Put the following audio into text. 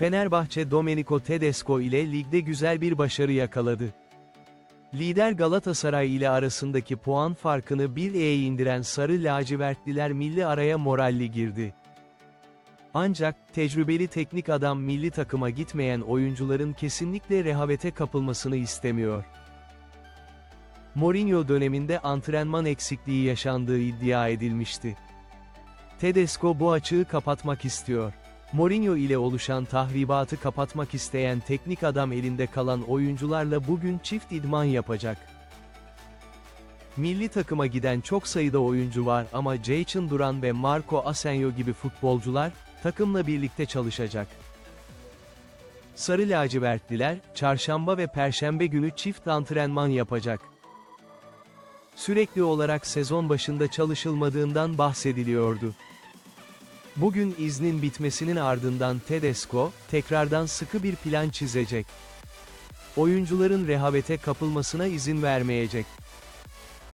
Fenerbahçe Domenico Tedesco ile ligde güzel bir başarı yakaladı. Lider Galatasaray ile arasındaki puan farkını 1'e indiren Sarı Lacivertliler milli araya moralli girdi. Ancak, tecrübeli teknik adam milli takıma gitmeyen oyuncuların kesinlikle rehavete kapılmasını istemiyor. Mourinho döneminde antrenman eksikliği yaşandığı iddia edilmişti. Tedesco bu açığı kapatmak istiyor. Mourinho ile oluşan tahribatı kapatmak isteyen teknik adam elinde kalan oyuncularla bugün çift idman yapacak. Milli takıma giden çok sayıda oyuncu var ama Jayson Duran ve Marco Asensio gibi futbolcular, takımla birlikte çalışacak. Sarı lacivertliler, çarşamba ve perşembe günü çift antrenman yapacak. Sürekli olarak sezon başında çalışılmadığından bahsediliyordu. Bugün iznin bitmesinin ardından Tedesco, tekrardan sıkı bir plan çizecek. Oyuncuların rehavete kapılmasına izin vermeyecek.